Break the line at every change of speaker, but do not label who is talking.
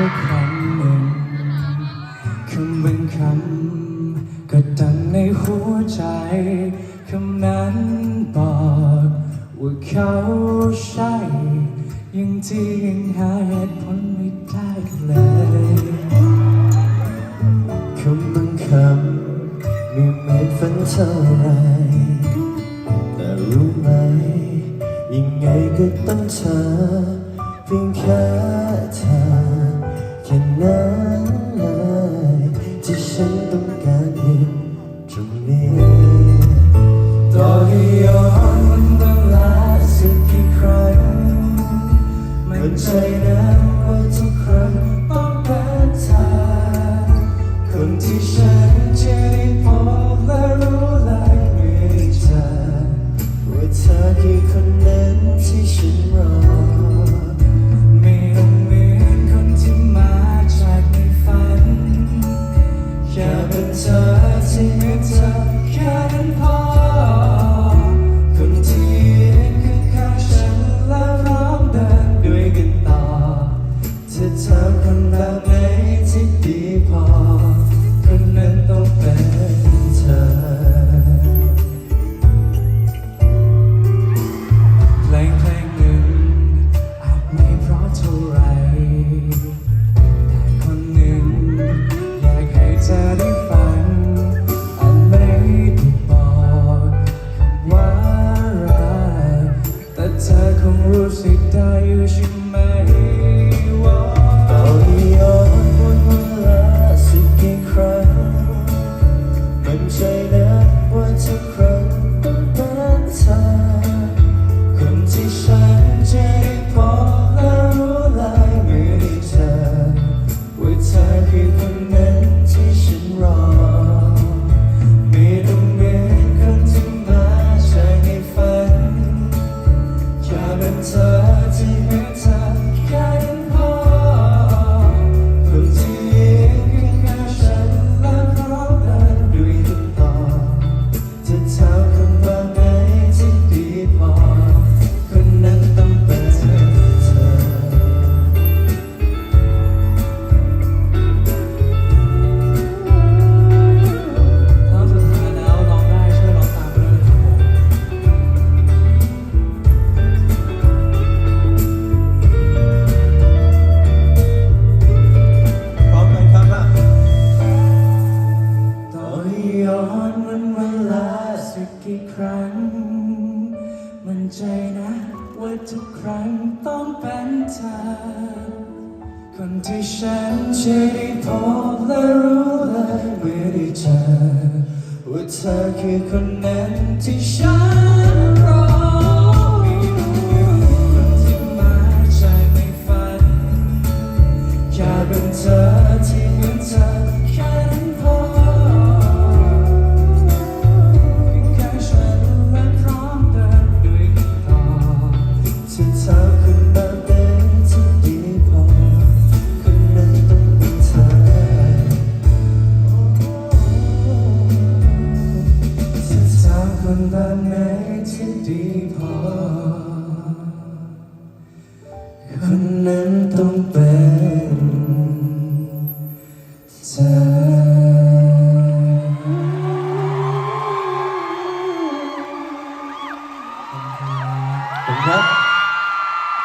ค่ครั้งหนึ่งคำบางคำก็ดังในหัวใจคำนั้นบอกว่าเขาใช่ยังที่ยังหาเหตุผลไม่ได้เลย
คำบางคำไม่เหมือนฝันเท่าไรแต่รู้ไหม ยังไงก็ต้องเธอเพียงแค่เธอ นั้นเลยที่ฉันต้องการอยู่ตรงนี้
ต่อให้ย้อนวันเวลาสักกี่ครั้งมันใจนะว่าทุกครั้งต้องเป็นเธอคนที่ฉันจะได้พบ ไอ
ที่
เย้อนวันเว
ลาสักกี่ครั้ง มันใจนะว่าทุกครั้งต้องเป็นเธอ
คนที่ฉันจะได้พบและรู้และเมื่อได้เจอว่าเธอคือคนนั้นที่ฉัน คนแบบไหนที่ดีพอ คนนั้นต้องเป็น